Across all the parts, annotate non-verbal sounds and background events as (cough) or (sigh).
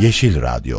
Yeşil Radyo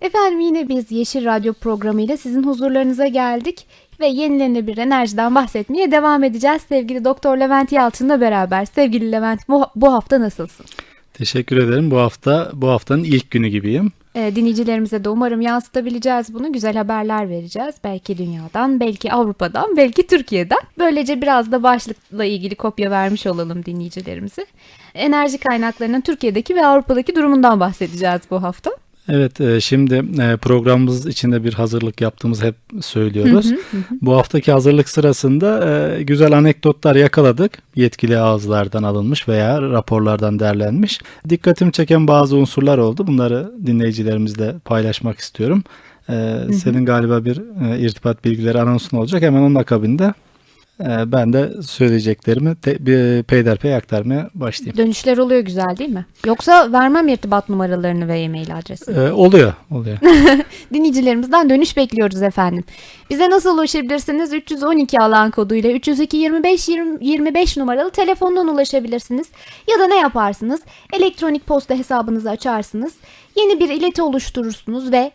Efendim yine biz Yeşil Radyo programıyla sizin huzurlarınıza geldik ve yenilenebilir enerjiden bahsetmeye devam edeceğiz sevgili Doktor Levent Yalçın'la beraber. Sevgili Levent bu, bu hafta nasılsın? Teşekkür ederim. Bu hafta bu haftanın ilk günü gibiyim. Ee, dinleyicilerimize de umarım yansıtabileceğiz bunu. Güzel haberler vereceğiz. Belki dünyadan, belki Avrupa'dan, belki Türkiye'den. Böylece biraz da başlıkla ilgili kopya vermiş olalım dinleyicilerimize. Enerji kaynaklarının Türkiye'deki ve Avrupa'daki durumundan bahsedeceğiz bu hafta. Evet, e, şimdi e, programımız içinde bir hazırlık yaptığımız hep söylüyoruz. Hı hı, hı. Bu haftaki hazırlık sırasında e, güzel anekdotlar yakaladık. Yetkili ağızlardan alınmış veya raporlardan derlenmiş. Dikkatimi çeken bazı unsurlar oldu. Bunları dinleyicilerimizle paylaşmak istiyorum. Senin galiba bir irtibat bilgileri anonsun olacak. Hemen onun akabinde ben de söyleyeceklerimi te, bir peyderpey aktarmaya başlayayım. Dönüşler oluyor güzel değil mi? Yoksa vermem irtibat numaralarını ve e-mail adresini. E, oluyor, oluyor. (laughs) Dinleyicilerimizden dönüş bekliyoruz efendim. Bize nasıl ulaşabilirsiniz? 312 alan koduyla 302 25 20 25 numaralı telefondan ulaşabilirsiniz. Ya da ne yaparsınız? Elektronik posta hesabınızı açarsınız. Yeni bir ileti oluşturursunuz ve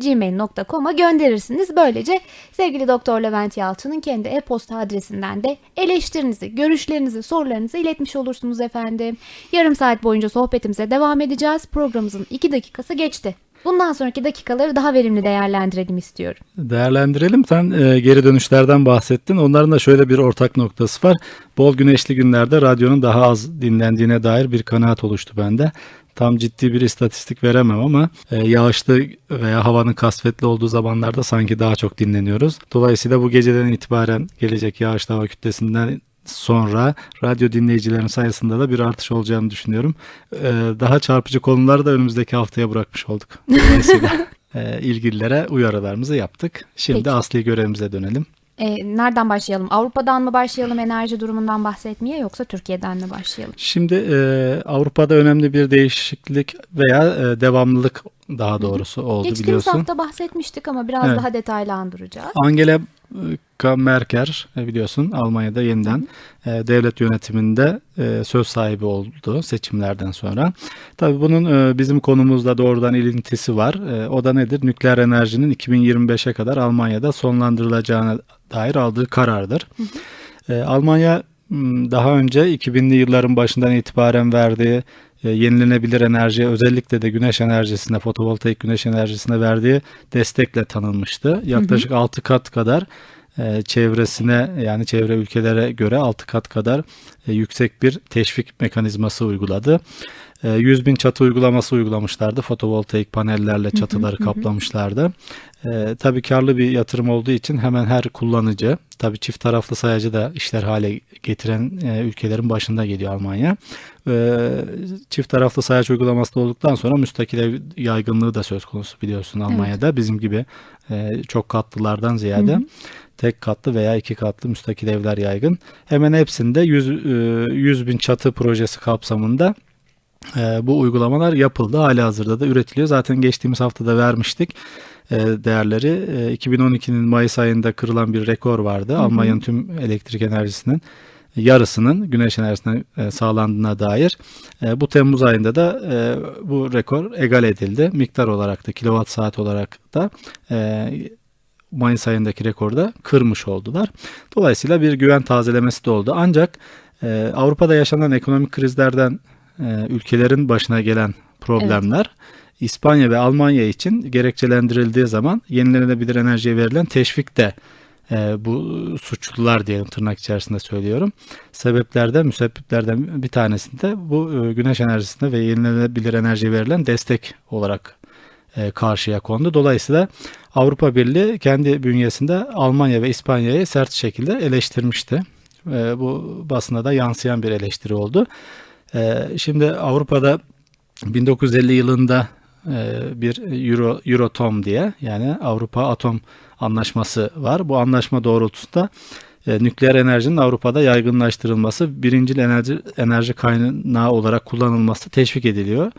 dr.yalcinlevent.gmail.com'a gönderirsiniz. Böylece sevgili Doktor Levent Yalçın'ın kendi e-posta adresinden de eleştirinizi, görüşlerinizi, sorularınızı iletmiş olursunuz efendim. Yarım saat boyunca sohbetimize devam edeceğiz. Programımızın 2 dakikası geçti. Bundan sonraki dakikaları daha verimli değerlendirelim istiyorum. Değerlendirelim. Sen e, geri dönüşlerden bahsettin. Onların da şöyle bir ortak noktası var. Bol güneşli günlerde radyonun daha az dinlendiğine dair bir kanaat oluştu bende. Tam ciddi bir istatistik veremem ama e, yağışlı veya havanın kasvetli olduğu zamanlarda sanki daha çok dinleniyoruz. Dolayısıyla bu geceden itibaren gelecek yağışlı hava kütlesinden sonra radyo dinleyicilerin sayısında da bir artış olacağını düşünüyorum. Ee, daha çarpıcı konuları da önümüzdeki haftaya bırakmış olduk. (laughs) Dolayısıyla e, ilgililere uyarılarımızı yaptık. Şimdi Peki. asli görevimize dönelim. Ee, nereden başlayalım? Avrupa'dan mı başlayalım enerji durumundan bahsetmeye yoksa Türkiye'den mi başlayalım? Şimdi e, Avrupa'da önemli bir değişiklik veya e, devamlılık daha doğrusu oldu Geçtiğimiz biliyorsun. hafta bahsetmiştik ama biraz Evet. daha detaylandıracağız. Angela Merkel e, biliyorsun Almanya'da yeniden e, devlet yönetiminde e, söz sahibi oldu seçimlerden sonra. Tabii bunun e, bizim konumuzla doğrudan ilintisi var. E, o da nedir? Nükleer enerjinin 2025'e kadar Almanya'da sonlandırılacağına dair aldığı karardır. E, Almanya daha önce 2000'li yılların başından itibaren verdiği yenilenebilir enerjiye özellikle de güneş enerjisine, fotovoltaik güneş enerjisine verdiği destekle tanınmıştı. Yaklaşık 6 kat kadar e, çevresine yani çevre ülkelere göre 6 kat kadar e, yüksek bir teşvik mekanizması uyguladı. E, 100 bin çatı uygulaması uygulamışlardı. Fotovoltaik panellerle çatıları kaplamışlardı. E, tabii karlı bir yatırım olduğu için hemen her kullanıcı, tabii çift taraflı sayacı da işler hale getiren e, ülkelerin başında geliyor Almanya. E, çift taraflı sayaç uygulaması olduktan sonra müstakil ev yaygınlığı da söz konusu biliyorsun Almanya'da. Bizim gibi e, çok katlılardan ziyade tek katlı veya iki katlı müstakil evler yaygın. Hemen hepsinde 100, e, 100 bin çatı projesi kapsamında e, bu uygulamalar yapıldı. Hali hazırda da üretiliyor. Zaten geçtiğimiz haftada vermiştik e, değerleri. E, 2012'nin Mayıs ayında kırılan bir rekor vardı. Almanya'nın tüm elektrik enerjisinin yarısının güneş enerjisinden e, sağlandığına dair. E, bu Temmuz ayında da e, bu rekor egal edildi. Miktar olarak da kilowatt saat olarak da e, Mayıs ayındaki rekorda kırmış oldular. Dolayısıyla bir güven tazelemesi de oldu. Ancak e, Avrupa'da yaşanan ekonomik krizlerden e, ülkelerin başına gelen problemler İspanya ve Almanya için gerekçelendirildiği zaman yenilenebilir enerjiye verilen teşvik de e, bu suçlular diyelim tırnak içerisinde söylüyorum. Sebeplerden, müsebbiplerden bir tanesinde bu e, güneş enerjisine ve yenilenebilir enerjiye verilen destek olarak e, karşıya kondu. Dolayısıyla Avrupa Birliği kendi bünyesinde Almanya ve İspanya'yı sert şekilde eleştirmişti. E, bu basına da yansıyan bir eleştiri oldu. E, şimdi Avrupa'da 1950 yılında e, bir Euro, Euratom diye yani Avrupa Atom Anlaşması var. Bu anlaşma doğrultusunda e, nükleer enerjinin Avrupa'da yaygınlaştırılması, birincil enerji enerji kaynağı olarak kullanılması teşvik ediliyor.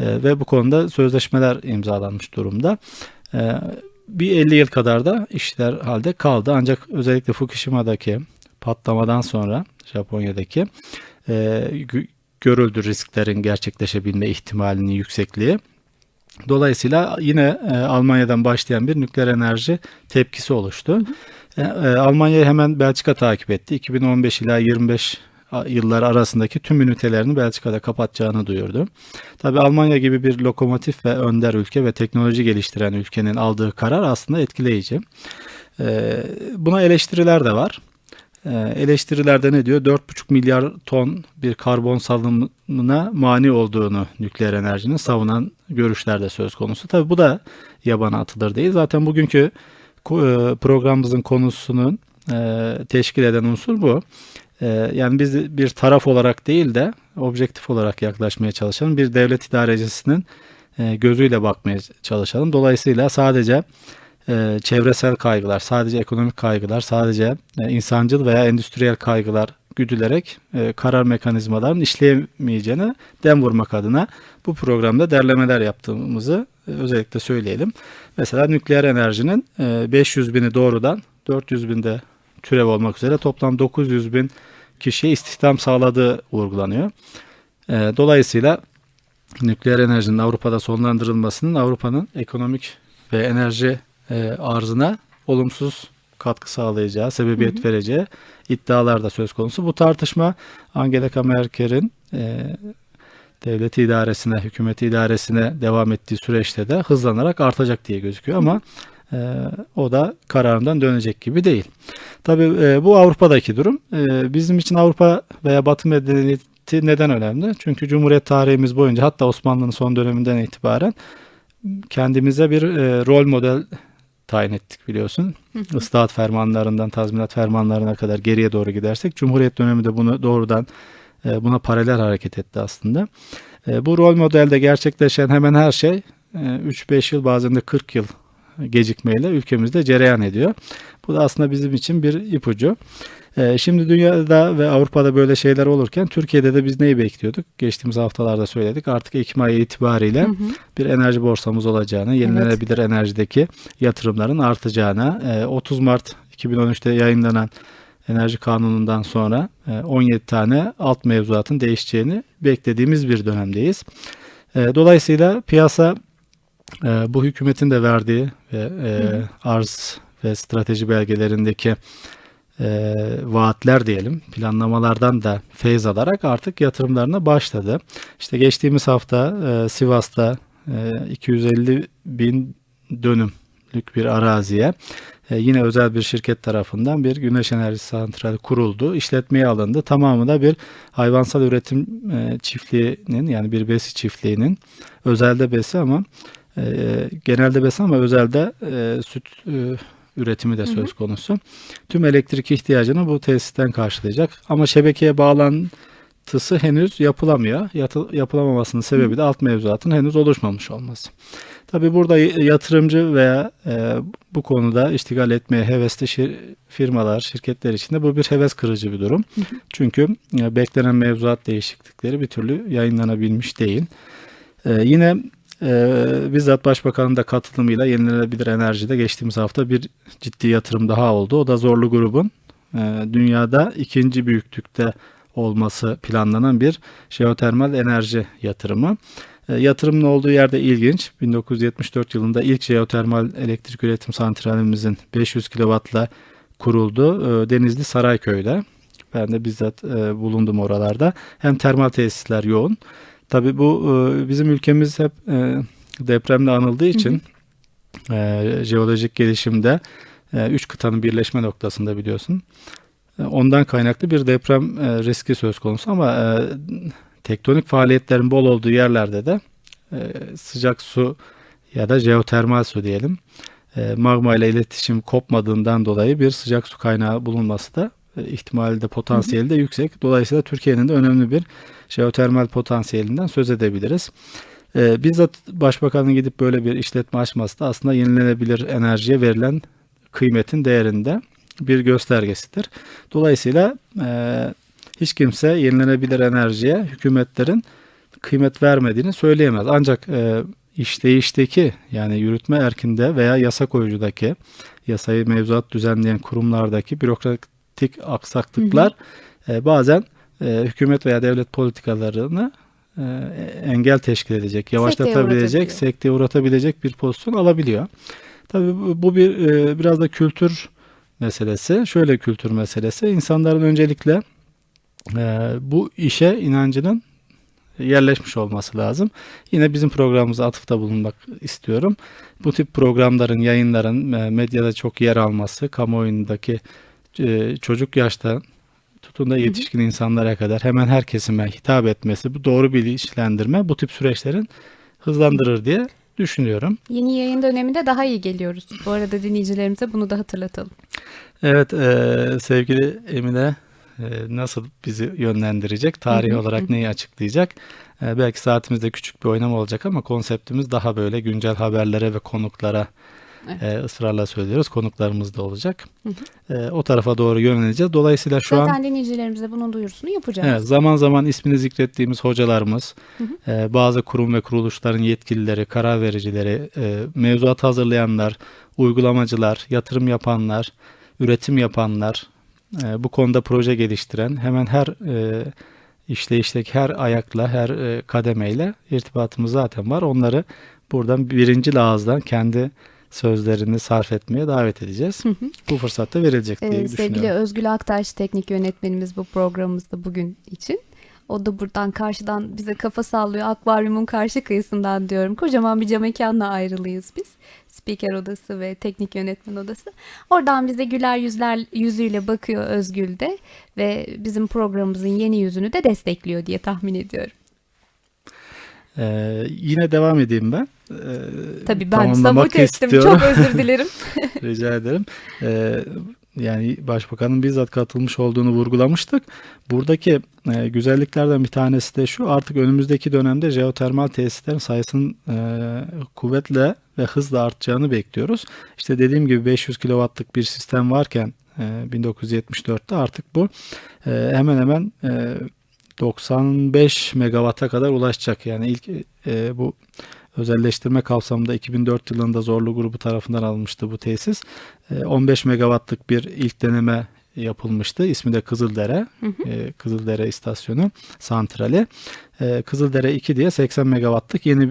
E, ve bu konuda sözleşmeler imzalanmış durumda. Bir 50 yıl kadar da işler halde kaldı. Ancak özellikle Fukushima'daki patlamadan sonra Japonya'daki görüldü risklerin gerçekleşebilme ihtimalinin yüksekliği. Dolayısıyla yine e, Almanya'dan başlayan bir nükleer enerji tepkisi oluştu. E, e, Almanya hemen Belçika takip etti. 2015 ila 25 a- yıllar arasındaki tüm ünitelerini Belçika'da kapatacağını duyurdu. Tabii Almanya gibi bir lokomotif ve önder ülke ve teknoloji geliştiren ülkenin aldığı karar aslında etkileyici. E, buna eleştiriler de var. E, eleştirilerde ne diyor? 4,5 milyar ton bir karbon salımına mani olduğunu nükleer enerjinin savunan görüşler de söz konusu. Tabii bu da yabana atılır değil. Zaten bugünkü e, programımızın konusunun e, teşkil eden unsur bu. E, yani biz bir taraf olarak değil de objektif olarak yaklaşmaya çalışalım. Bir devlet idarecisinin gözüyle bakmaya çalışalım. Dolayısıyla sadece e, çevresel kaygılar, sadece ekonomik kaygılar, sadece e, insancıl veya endüstriyel kaygılar güdülerek e, karar mekanizmalarının işleyemeyeceğine dem vurmak adına bu programda derlemeler yaptığımızı özellikle söyleyelim. Mesela nükleer enerjinin e, 500 bini doğrudan 400 binde türev olmak üzere toplam 900 bin kişiye istihdam sağladığı vurgulanıyor. Dolayısıyla nükleer enerjinin Avrupa'da sonlandırılmasının Avrupa'nın ekonomik ve enerji e, arzına olumsuz katkı sağlayacağı, sebebiyet vereceği iddialar da söz konusu. Bu tartışma Angela Merkel'in e, devleti idaresine, hükümeti idaresine devam ettiği süreçte de hızlanarak artacak diye gözüküyor ama e, o da kararından dönecek gibi değil. Tabii e, bu Avrupa'daki durum. E, bizim için Avrupa veya Batı medeniyeti neden önemli? Çünkü Cumhuriyet tarihimiz boyunca hatta Osmanlı'nın son döneminden itibaren kendimize bir e, rol model tayin ettik biliyorsun. Islahat fermanlarından tazminat fermanlarına kadar geriye doğru gidersek Cumhuriyet dönemi de bunu doğrudan e, buna paralel hareket etti aslında. E, bu rol modelde gerçekleşen hemen her şey e, 3-5 yıl bazen de 40 yıl gecikmeyle ülkemizde cereyan ediyor. Bu da aslında bizim için bir ipucu. E, Şimdi dünyada ve Avrupa'da böyle şeyler olurken Türkiye'de de biz neyi bekliyorduk? Geçtiğimiz haftalarda söyledik. Artık Ekim ayı itibariyle bir enerji borsamız olacağını, yenilenebilir enerjideki yatırımların artacağına, e, 30 Mart 2013'te yayınlanan enerji kanunundan sonra e, 17 tane alt mevzuatın değişeceğini beklediğimiz bir dönemdeyiz. E, Dolayısıyla piyasa e, bu hükümetin de verdiği ve e, arz ve strateji belgelerindeki e, vaatler diyelim planlamalardan da feyz alarak artık yatırımlarına başladı. İşte geçtiğimiz hafta e, Sivas'ta e, 250 bin dönümlük bir araziye e, yine özel bir şirket tarafından bir güneş enerjisi santrali kuruldu. İşletmeye alındı. Tamamı da bir hayvansal üretim e, çiftliğinin yani bir besi çiftliğinin özelde besi ama e, genelde besi ama özelde e, süt e, üretimi de söz konusu. Tüm elektrik ihtiyacını bu tesisten karşılayacak. Ama şebekeye bağlantısı henüz yapılamıyor. Yatı- yapılamamasının sebebi de alt mevzuatın henüz oluşmamış olması. Tabii burada yatırımcı veya e, bu konuda iştigal etmeye hevesli şir- firmalar, şirketler için de bu bir heves kırıcı bir durum. Çünkü e, beklenen mevzuat değişiklikleri bir türlü yayınlanabilmiş değil. E, yine e, bizzat Başbakanın da katılımıyla yenilenebilir enerjide geçtiğimiz hafta bir ciddi yatırım daha oldu. O da Zorlu grubun e, dünyada ikinci büyüklükte olması planlanan bir jeotermal enerji yatırımı. E, yatırımın olduğu yerde ilginç. 1974 yılında ilk jeotermal elektrik üretim santralimizin 500 kW'la kuruldu. E, Denizli Sarayköy'de. Ben de bizzat e, bulundum oralarda. Hem termal tesisler yoğun. Tabii bu e, bizim ülkemiz hep e, depremle anıldığı için e, jeolojik gelişimde e, üç kıtanın birleşme noktasında biliyorsun. E, Ondan kaynaklı bir deprem e, riski söz konusu ama e, tektonik faaliyetlerin bol olduğu yerlerde de e, sıcak su ya da jeotermal su diyelim e, magma ile iletişim kopmadığından dolayı bir sıcak su kaynağı bulunması da ihtimali de potansiyeli de yüksek. Dolayısıyla Türkiye'nin de önemli bir jeotermal potansiyelinden söz edebiliriz. E, bizzat Başbakanın gidip böyle bir işletme açması da aslında yenilenebilir enerjiye verilen kıymetin değerinde bir göstergesidir. Dolayısıyla e, hiç kimse yenilenebilir enerjiye hükümetlerin kıymet vermediğini söyleyemez. Ancak e, işleyişteki yani yürütme erkinde veya yasa koyucudaki yasayı mevzuat düzenleyen kurumlardaki bürokratik aksaklıklar e, bazen e, hükümet veya devlet politikalarını e, engel teşkil edecek, yavaşlatabilecek, sekteye uğratabilecek bir pozisyon alabiliyor. Tabii bu, bu bir e, biraz da kültür meselesi. Şöyle kültür meselesi. İnsanların öncelikle e, bu işe inancının yerleşmiş olması lazım. Yine bizim programımıza atıfta bulunmak istiyorum. Bu tip programların, yayınların e, medyada çok yer alması, kamuoyundaki e, çocuk yaşta tutun da yetişkin insanlara kadar hemen her kesime hitap etmesi, bu doğru bilinçlendirme bu tip süreçlerin hızlandırır diye düşünüyorum. Yeni yayın döneminde daha iyi geliyoruz. Bu arada dinleyicilerimize bunu da hatırlatalım. Evet e, sevgili Emine e, nasıl bizi yönlendirecek? Tarih olarak neyi açıklayacak? E, belki saatimizde küçük bir oynama olacak ama konseptimiz daha böyle güncel haberlere ve konuklara Evet. e, ısrarla söylüyoruz. Konuklarımız da olacak. Hı E, o tarafa doğru yöneleceğiz. Dolayısıyla şu an Zaten dinleyicilerimize bunun duyurusunu yapacağız. Evet, zaman zaman ismini zikrettiğimiz hocalarımız, Hı e, bazı kurum ve kuruluşların yetkilileri, karar vericileri, e, mevzuat hazırlayanlar, uygulamacılar, yatırım yapanlar, üretim yapanlar, e, bu konuda proje geliştiren hemen her e, işleyişteki her ayakla, her e, kademeyle irtibatımız zaten var. Onları buradan birinci ağızdan kendi sözlerini sarf etmeye davet edeceğiz. Hı hı. Bu fırsatta verilecek diye Ee, düşünüyorum. sevgili Özgül Aktaş teknik yönetmenimiz bu programımızda bugün için. O da buradan karşıdan bize kafa sallıyor. Akvaryumun karşı kıyısından diyorum. Kocaman bir cam mekanla ayrılıyız biz. Spiker odası ve teknik yönetmen odası. Oradan bize güler yüzler yüzüyle bakıyor Özgül de ve bizim programımızın yeni yüzünü de destekliyor diye tahmin ediyorum. Ee, yine devam edeyim ben. Ee, Tabii ben sabote ettim. Çok özür dilerim. (laughs) (laughs) Rica ederim. Ee, yani Başbakanın bizzat katılmış olduğunu vurgulamıştık. Buradaki e, güzelliklerden bir tanesi de şu. Artık önümüzdeki dönemde jeotermal tesislerin sayısının e, kuvvetle ve hızla artacağını bekliyoruz. İşte dediğim gibi 500 kW'lık bir sistem varken e, 1974'te artık bu e, hemen hemen e, 95 megawatt'a kadar ulaşacak. Yani ilk e, bu özelleştirme kapsamında 2004 yılında Zorlu grubu tarafından alınmıştı bu tesis. E, 15 megawattlık bir ilk deneme yapılmıştı. İsmi de Kızıldere. Hı hı. E, Kızıldere istasyonu santrali. E, Kızıldere 2 diye 80 megawattlık yeni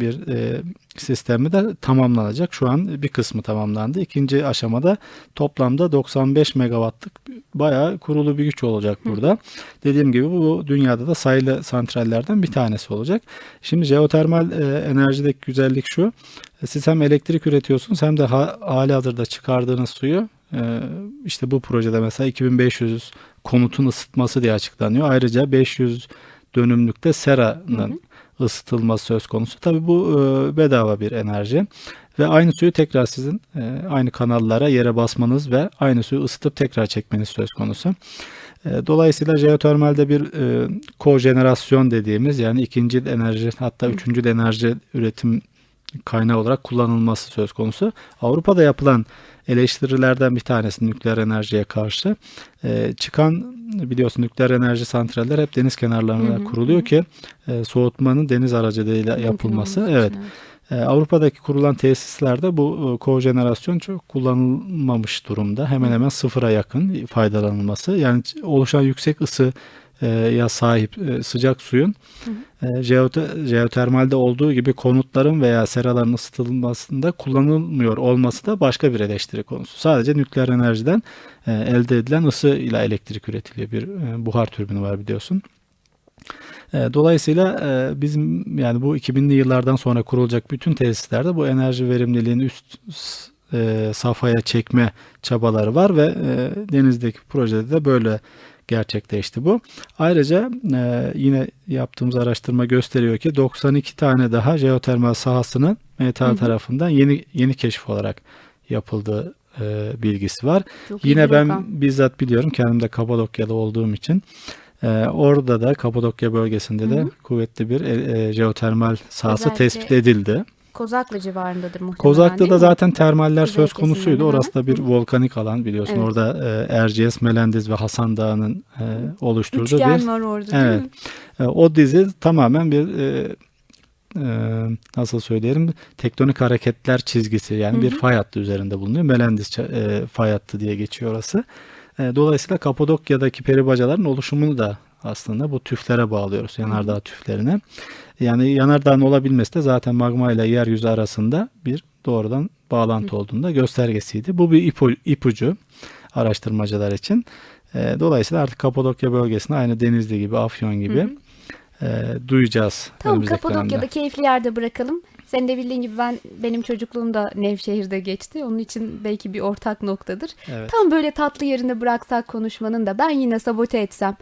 bir e, sistemi de tamamlanacak. Şu an bir kısmı tamamlandı. İkinci aşamada toplamda 95 megawattlık bayağı kurulu bir güç olacak burada. Dediğim gibi bu dünyada da sayılı santrallerden bir tanesi olacak. Şimdi jeotermal e, enerjideki güzellik şu. E, Siz hem elektrik üretiyorsunuz hem de ha, hali hazırda çıkardığınız suyu e, işte bu projede mesela 2500 konutun ısıtması diye açıklanıyor. Ayrıca 500 dönümlükte seranın ısıtılması söz konusu. Tabii bu e, bedava bir enerji ve aynı suyu tekrar sizin e, aynı kanallara yere basmanız ve aynı suyu ısıtıp tekrar çekmeniz söz konusu. E, Dolayısıyla jeotermalde bir e, kojenerasyon dediğimiz yani ikinci enerji hatta üçüncü enerji üretim kaynağı olarak kullanılması söz konusu. Avrupa'da yapılan eleştirilerden bir tanesi nükleer enerjiye karşı. E, çıkan biliyorsun nükleer enerji santraller hep deniz kenarlarına Hı hı, kuruluyor hı. ki e, soğutmanın deniz aracılığıyla yapılması. olması Evet. için, E, Avrupa'daki kurulan tesislerde bu e, kojenerasyon çok kullanılmamış durumda. Hemen hemen sıfıra yakın faydalanılması. Yani oluşan yüksek ısı ya sahip e, sıcak suyun e, jeote- jeotermalde olduğu gibi konutların veya seraların ısıtılmasında kullanılmıyor olması da başka bir eleştiri konusu. Sadece nükleer enerjiden e, elde edilen ısı ile elektrik üretiliyor. Bir e, buhar türbini var biliyorsun. E, Dolayısıyla e, bizim yani bu 2000'li yıllardan sonra kurulacak bütün tesislerde bu enerji verimliliğini üst e, safhaya çekme çabaları var ve e, denizdeki projede de böyle gerçekleşti bu. Ayrıca e, yine yaptığımız araştırma gösteriyor ki 92 tane daha jeotermal sahasının MTA Hı hı. tarafından yeni yeni keşif olarak yapıldığı e, bilgisi var. Çok Yine ben rakam. bizzat biliyorum kendim de Kapadokya'da olduğum için. Ee, orada da Kapadokya bölgesinde de Hı hı. kuvvetli bir e, e, jeotermal sahası Özellikle tespit edildi. Kozaklı civarındadır muhtemelen Kozak'ta değil da zaten termaller Kuzey söz konusuydu. hı. Orası da bir volkanik alan biliyorsun. Evet. Orada e, Erciyes, Melendiz ve Hasan Dağı'nın e, oluşturduğu Üçgen bir var orada Evet. değil mi? e, o dizi tamamen bir e, e, nasıl söyleyelim tektonik hareketler çizgisi yani Hı bir fay hattı üzerinde bulunuyor. Melendis ça- e, fay hattı diye geçiyor orası. E, dolayısıyla Kapadokya'daki peribacaların oluşumunu da aslında bu tüflere bağlıyoruz. Yanardağ tüflerine. Yani yanardağın olabilmesi de zaten magma ile yeryüzü arasında bir doğrudan bağlantı olduğunda göstergesiydi. Bu bir ipu- ipucu araştırmacılar için. E, dolayısıyla artık Kapadokya bölgesinde aynı Denizli gibi, Afyon gibi Hı hı. e, duyacağız. Tamam Kapadokya'da dönemde. keyifli yerde bırakalım. Senin de bildiğin gibi ben benim çocukluğum da Nevşehir'de geçti. Onun için belki bir ortak noktadır. Evet. Tam böyle tatlı yerine bıraksak konuşmanın da ben yine sabote etsem.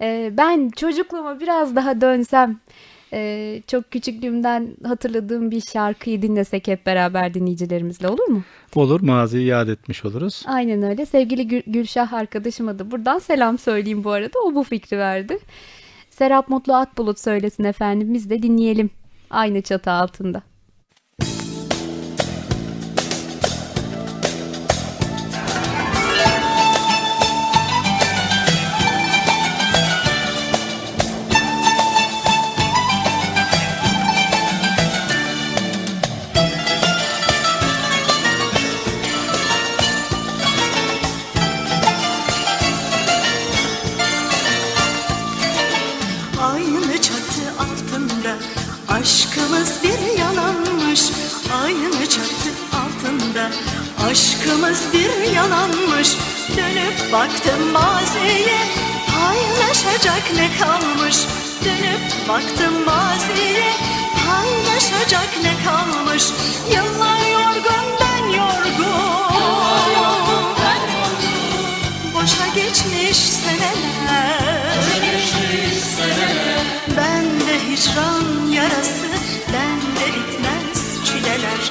e, ben çocukluğuma biraz daha dönsem. E, çok küçüklüğümden hatırladığım bir şarkıyı dinlesek hep beraber dinleyicilerimizle olur mu? Olur maziyi yad etmiş oluruz. Aynen öyle. Sevgili Gül- Gülşah arkadaşıma da buradan selam söyleyeyim bu arada. O bu fikri verdi. Serap Mutlu Akbulut söylesin efendim. Biz de dinleyelim. Aynı çatı altında. Aşkımız bir yalanmış. Dönüp baktım maziye paylaşacak ne kalmış? Dönüp baktım maziye paylaşacak ne kalmış? Yıllar yorgun ben yorgun. Boşa geçmiş seneler. Bende hicran yarası Bende bitmez çileler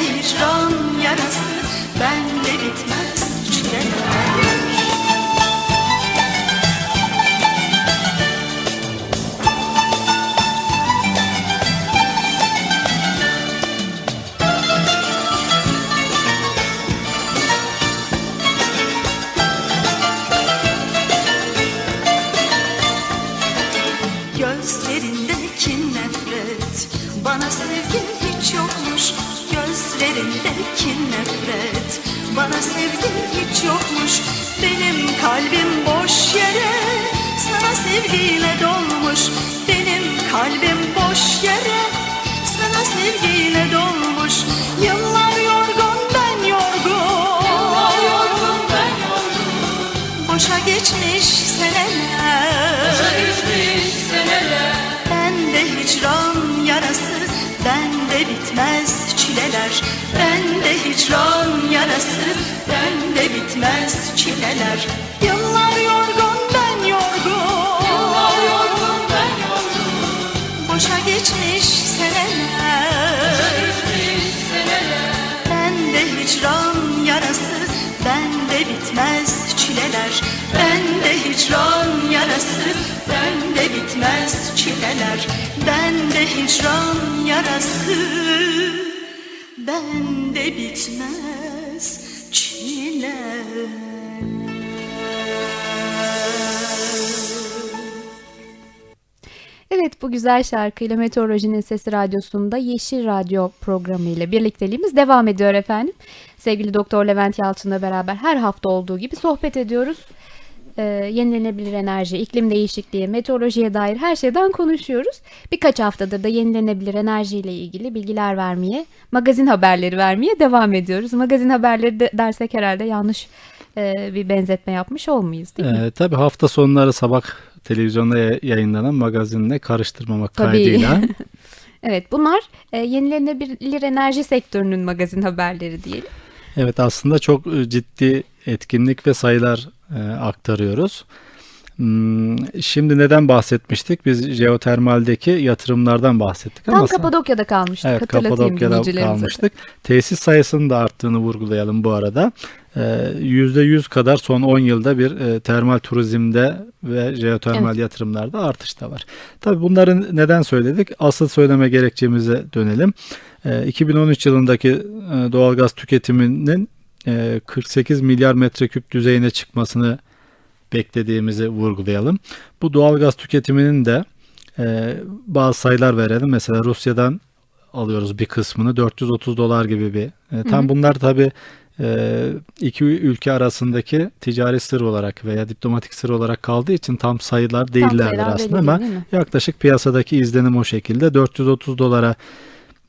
hicran yarası Bende bitmez bitmez çileler. Yıllar yorgun ben yorgun. Yıllar yorgun ben yorgun. Boşa geçmiş seneler. Bende hicran yarası Bende bitmez çileler. Bende hicran yarası Bende bitmez çileler. Bende hicran yarası Bende bitmez Evet bu güzel şarkıyla Meteorolojinin Sesi Radyosu'nda Yeşil Radyo programı ile birlikteliğimiz devam ediyor efendim. Sevgili Doktor Levent Yalçın'la beraber her hafta olduğu gibi sohbet ediyoruz. Ee, yenilenebilir enerji, iklim değişikliği, meteorolojiye dair her şeyden konuşuyoruz. Birkaç haftadır da yenilenebilir enerji ile ilgili bilgiler vermeye, magazin haberleri vermeye devam ediyoruz. Magazin haberleri de dersek herhalde yanlış e, bir benzetme yapmış olmayız değil mi? Ee, tabii hafta sonları sabah televizyonda ya- yayınlanan magazinle karıştırmamak Tabii. kaydıyla. (laughs) Evet bunlar e, yenilenebilir enerji sektörünün magazin haberleri diyelim. Evet aslında çok e, ciddi etkinlik ve sayılar e, aktarıyoruz. Hmm, Şimdi neden bahsetmiştik? Biz jeotermaldeki yatırımlardan bahsettik ama Tam sa- Kapadokya'da kalmıştık. Evet Kapadokya'da kalmıştık. Tesis sayısının da arttığını vurgulayalım bu arada. Ee, %100 kadar son 10 yılda bir e, termal turizmde ve jeotermal yatırımlarda artış da var. Tabii bunların neden söyledik? Asıl söyleme gerekçemize dönelim. Ee, 2013 yılındaki e, doğalgaz tüketiminin e, 48 milyar metreküp düzeyine çıkmasını beklediğimizi vurgulayalım. Bu doğalgaz tüketiminin de e, bazı sayılar verelim. Mesela Rusya'dan alıyoruz bir kısmını 430 dolar gibi bir. E, tam bunlar tabii e, iki ülke arasındaki ticari sır olarak veya diplomatik sır olarak kaldığı için tam sayılar değillerdir sayılar aslında belli ama değil, değil yaklaşık piyasadaki izlenim o şekilde 430 dolara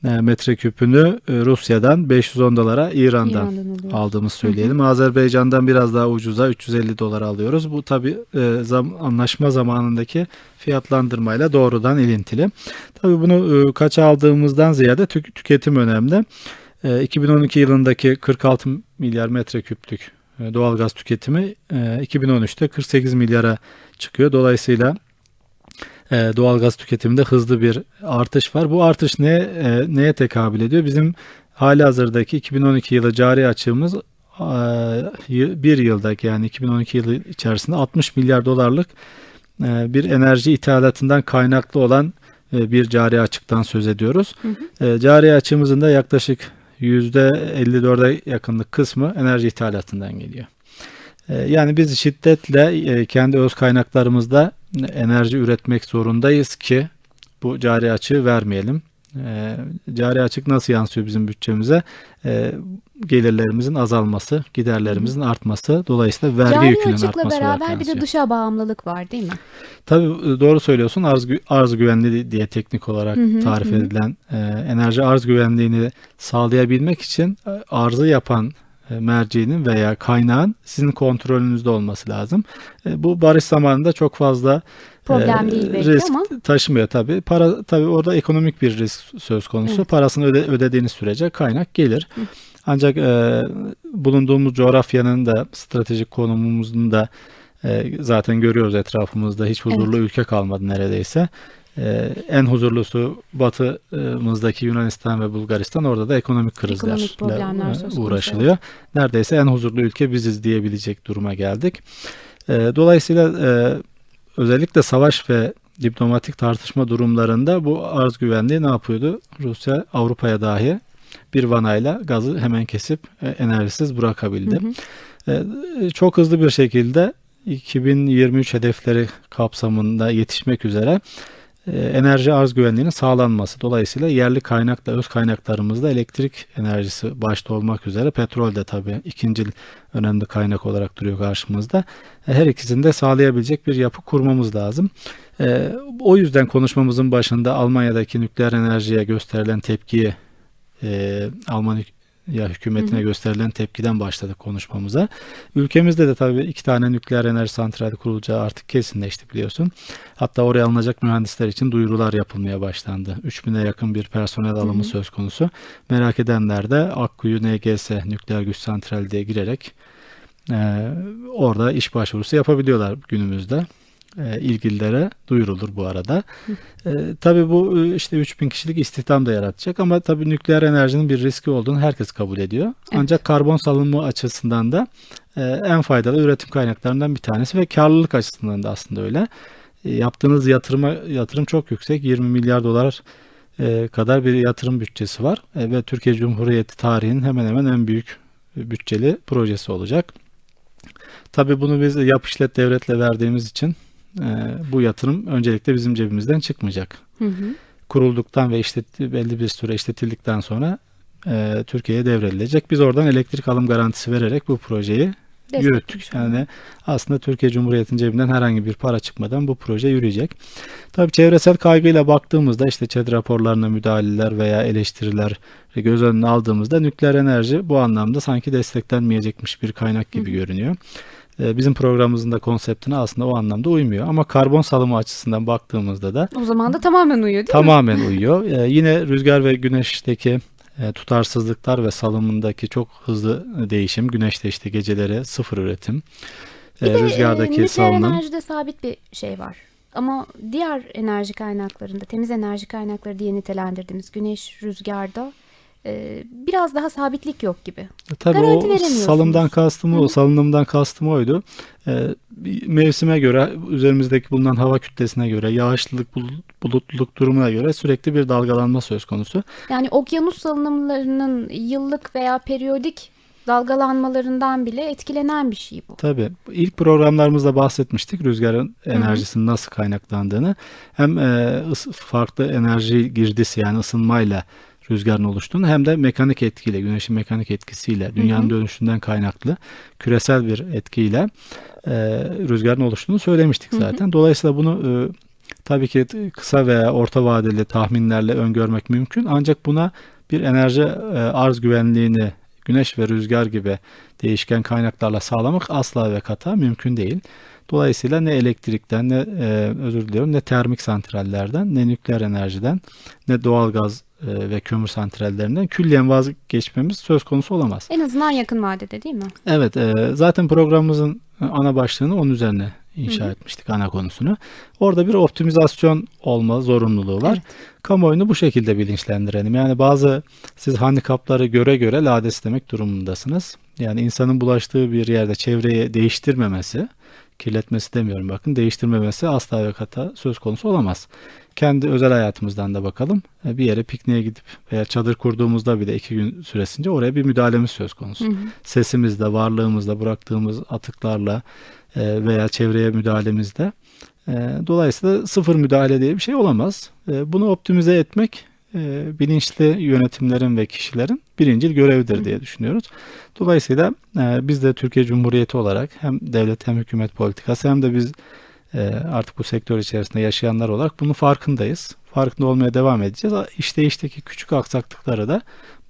metreküpünü e, Rusya'dan 510 dolara İran'dan, İran'dan aldığımız söyleyelim. Azerbaycan'dan biraz daha ucuza 350 dolar alıyoruz. Bu tabi anlaşma zamanındaki fiyatlandırmayla doğrudan ilintili. Tabi bunu e, kaça aldığımızdan ziyade tük- tüketim önemli. E, 2012 yılındaki 46 milyar metreküplük e, doğalgaz tüketimi e, 2013'te 48 milyara çıkıyor. Dolayısıyla e, doğalgaz tüketiminde hızlı bir artış var. Bu artış ne e, neye tekabül ediyor? Bizim hali hazırdaki 2012 yılı cari açığımız e, bir yıldaki yani 2012 yılı içerisinde 60 milyar dolarlık e, bir enerji ithalatından kaynaklı olan bir cari açıktan söz ediyoruz. E, Cari açığımızın da yaklaşık %54'e yakınlık kısmı enerji ithalatından geliyor. Yani biz şiddetle kendi öz kaynaklarımızda enerji üretmek zorundayız ki bu cari açığı vermeyelim. E, Cari açık nasıl yansıyor bizim bütçemize? E, Gelirlerimizin azalması, giderlerimizin artması, dolayısıyla vergi Cari yükünün artması olarak beraber bir de yansıyor. dışa bağımlılık var değil mi? Tabii doğru söylüyorsun. Arz, arz güvenliği diye teknik olarak tarif edilen e, enerji arz güvenliğini sağlayabilmek için e, arzı yapan merceğinin veya kaynağın sizin kontrolünüzde olması lazım. E, bu barış zamanında çok fazla Problem değil belki risk ama. taşımıyor tabii. Para tabii orada ekonomik bir risk söz konusu. Evet. Parasını öde, ödediğiniz sürece kaynak gelir. Ancak e, bulunduğumuz coğrafyanın da stratejik konumumuzun da e, zaten görüyoruz etrafımızda hiç huzurlu ülke kalmadı neredeyse. E, en huzurlusu batımızdaki Yunanistan ve Bulgaristan orada da ekonomik krizlerle Ekonomik uğraşılıyor. Neredeyse en huzurlu ülke biziz diyebilecek duruma geldik. E, dolayısıyla e, özellikle savaş ve diplomatik tartışma durumlarında bu arz güvenliği ne yapıyordu? Rusya Avrupa'ya dahi bir vanayla gazı hemen kesip e, enerjisiz bırakabildi. E, Çok hızlı bir şekilde 2023 hedefleri kapsamında yetişmek üzere enerji arz güvenliğinin sağlanması. Dolayısıyla yerli kaynakla öz kaynaklarımızda elektrik enerjisi başta olmak üzere petrol de tabii ikinci önemli kaynak olarak duruyor karşımızda. E, Her ikisini de sağlayabilecek bir yapı kurmamız lazım. E, O yüzden konuşmamızın başında Almanya'daki nükleer enerjiye gösterilen tepkiyi e, Almanya hükümetine gösterilen tepkiden başladık konuşmamıza. Ülkemizde de tabii iki tane nükleer enerji santrali kurulacağı artık kesinleşti biliyorsun. Hatta oraya alınacak mühendisler için duyurular yapılmaya başlandı. 3000'e yakın bir personel alımı söz konusu. Merak edenler de Akkuyu NGS nükleer güç santrali diye girerek e, orada iş başvurusu yapabiliyorlar günümüzde. E, ilgililere duyurulur bu arada. E, tabii bu e, işte 3000 kişilik istihdam da yaratacak ama tabii nükleer enerjinin bir riski olduğunu herkes kabul ediyor. Ancak karbon salınımı açısından da e, en faydalı üretim kaynaklarından bir tanesi ve karlılık açısından da aslında öyle. E, yaptığınız yatırıma yatırım çok yüksek. 20 milyar dolar e, kadar bir yatırım bütçesi var E, ve Türkiye Cumhuriyeti tarihinin hemen hemen en büyük bütçeli projesi olacak. Tabii bunu biz yap işlet devletle verdiğimiz için e, bu yatırım öncelikle bizim cebimizden çıkmayacak. Hı hı. Kurulduktan ve işlet, belli bir süre işletildikten sonra e, Türkiye'ye devredilecek. Biz oradan elektrik alım garantisi vererek bu projeyi yürüttük. Yani aslında Türkiye Cumhuriyeti'nin cebinden herhangi bir para çıkmadan bu proje yürüyecek. Tabii çevresel kaygıyla baktığımızda işte ÇED raporlarına müdahaleler veya eleştiriler göz önüne aldığımızda nükleer enerji bu anlamda sanki desteklenmeyecekmiş bir kaynak gibi görünüyor. Ee, Bizim programımızın da konseptine aslında o anlamda uymuyor. Ama karbon salımı açısından baktığımızda da O zaman da tamamen uyuyor değil mi? tamamen uyuyor. Ee, yine rüzgar ve güneşteki e, tutarsızlıklar ve salımındaki çok hızlı değişim. Güneşte işte geceleri sıfır üretim. Bir Ee, de, e, rüzgardaki nükleer salınım. enerjide sabit bir şey var. Ama diğer enerji kaynaklarında, temiz enerji kaynakları diye nitelendirdiğimiz güneş, rüzgarda e, biraz daha sabitlik yok gibi. Tabii Garanti o salımdan kastım o, salınımdan kastım oydu. Bir mevsime göre, üzerimizdeki bulunan hava kütlesine göre, yağışlılık, bulut- bulutluluk durumuna göre sürekli bir dalgalanma söz konusu. Yani okyanus salınımlarının yıllık veya periyodik dalgalanmalarından bile etkilenen bir şey bu. Tabii. İlk programlarımızda bahsetmiştik rüzgarın enerjisinin nasıl kaynaklandığını. Hem e, farklı enerji girdisi yani ısınmayla rüzgarın oluştuğunu hem de mekanik etkiyle, güneşin mekanik etkisiyle, dünyanın dönüşünden kaynaklı küresel bir etkiyle e, rüzgarın oluştuğunu söylemiştik zaten. Dolayısıyla bunu e, tabii ki kısa veya orta vadeli tahminlerle öngörmek mümkün. Ancak buna bir enerji e, arz güvenliğini güneş ve rüzgar gibi değişken kaynaklarla sağlamak asla ve kata mümkün değil. Dolayısıyla ne elektrikten ne e, özür diliyorum ne termik santrallerden ne nükleer enerjiden ne doğalgaz ve kömür santrallerinden külliyen vazgeçmemiz söz konusu olamaz. En azından yakın vadede değil mi? Evet, e, zaten programımızın ana başlığını onun üzerine inşa etmiştik ana konusunu. Orada bir optimizasyon olma zorunluluğu var. Evet. Kamuoyunu bu şekilde bilinçlendirelim. Yani bazı siz handikapları göre göre lades demek durumundasınız. Yani insanın bulaştığı bir yerde çevreyi değiştirmemesi, kirletmesi demiyorum bakın, değiştirmemesi asla ve kata söz konusu olamaz. Kendi özel hayatımızdan da bakalım. E, Bir yere pikniğe gidip veya çadır kurduğumuzda bile iki gün süresince oraya bir müdahalemiz söz konusu. Sesimizle, varlığımızla, bıraktığımız atıklarla e, veya çevreye müdahalemizde. E, Dolayısıyla sıfır müdahale diye bir şey olamaz. Bunu optimize etmek bilinçli yönetimlerin ve kişilerin birincil görevidir diye düşünüyoruz. Dolayısıyla biz de Türkiye Cumhuriyeti olarak hem devlet hem hükümet politikası hem de biz artık bu sektör içerisinde yaşayanlar olarak bunun farkındayız. Farkında olmaya devam edeceğiz. İşteyişteki küçük aksaklıkları da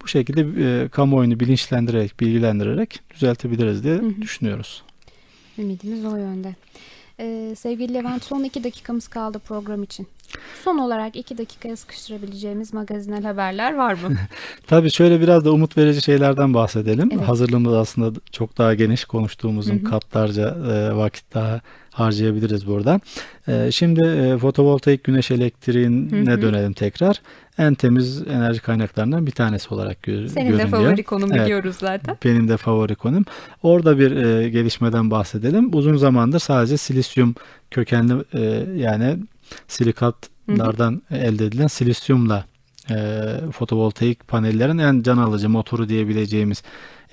bu şekilde e, kamuoyunu bilinçlendirerek, bilgilendirerek düzeltebiliriz diye düşünüyoruz. Ümidimiz o yönde. Ee, sevgili Levent son iki dakikamız kaldı program için. Son olarak iki dakikaya sıkıştırabileceğimiz magazinel haberler var mı? (laughs) Tabii şöyle biraz da umut verici şeylerden bahsedelim. Evet. Hazırlığımız aslında çok daha geniş konuştuğumuzun katlarca e, vakit daha harcayabiliriz burada. E, şimdi e, fotovoltaik güneş elektriğine dönelim tekrar. En temiz enerji kaynaklarından bir tanesi olarak gö- Senin de görünüyor. favori konum Evet. biliyoruz zaten. Benim de favori konum. Orada bir e, gelişmeden bahsedelim. Uzun zamandır sadece silisyum kökenli e, yani silikatlardan elde edilen silisyumla e, fotovoltaik panellerin en can alıcı motoru diyebileceğimiz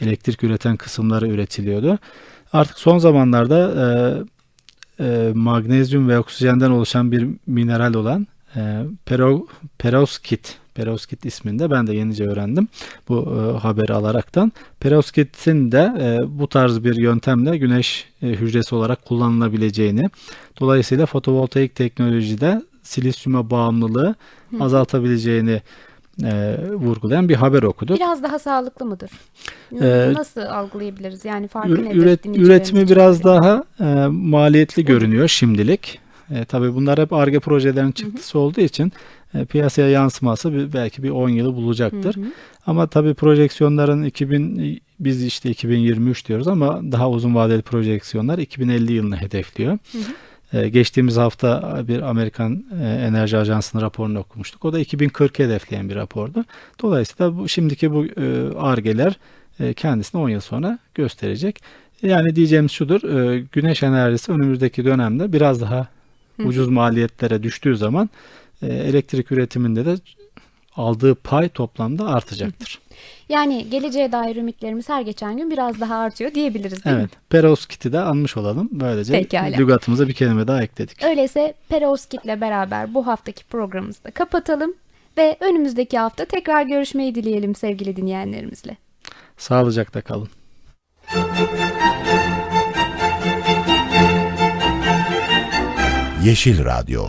elektrik üreten kısımları üretiliyordu. Artık son zamanlarda e, e, magnezyum ve oksijenden oluşan bir mineral olan e, pero, perovskit, perovskit isminde ben de yenice öğrendim bu e, haberi alaraktan. Perovskit'in de e, bu tarz bir yöntemle güneş e, hücresi olarak kullanılabileceğini, dolayısıyla fotovoltaik teknolojide silisyuma bağımlılığı azaltabileceğini e, vurgulayan bir haber okuduk. Biraz daha sağlıklı mıdır? Ee, Nasıl algılayabiliriz? Yani farkı Ür- nedir? üret- dinleyicilerimiz üretimi biraz söyleyeyim. daha e, maliyetli görünüyor şimdilik. E, tabii bunlar hep ARGE projelerinin çıktısı olduğu için e, piyasaya yansıması bir- belki bir 10 yılı bulacaktır. Ama tabii projeksiyonların 2000 biz işte 2023 diyoruz ama daha uzun vadeli projeksiyonlar 2050 yılını hedefliyor. E, geçtiğimiz hafta bir Amerikan e, Enerji Ajansı'nın raporunu okumuştuk. O da 2040 hedefleyen bir rapordu. Dolayısıyla bu şimdiki bu e, argeler e, kendisini 10 yıl sonra gösterecek. Yani diyeceğimiz şudur. e, güneş enerjisi önümüzdeki dönemde biraz daha ucuz maliyetlere düştüğü zaman e, elektrik üretiminde de aldığı pay toplamda artacaktır. Yani geleceğe dair ümitlerimiz her geçen gün biraz daha artıyor diyebiliriz değil mi? Evet. Perovskit'i de anmış olalım. Böylece Pekala. lügatımıza bir kelime daha ekledik. Öyleyse Perovskit'le beraber bu haftaki programımızı da kapatalım ve önümüzdeki hafta tekrar görüşmeyi dileyelim sevgili dinleyenlerimizle. Sağlıcakla kalın. Yeşil Radyo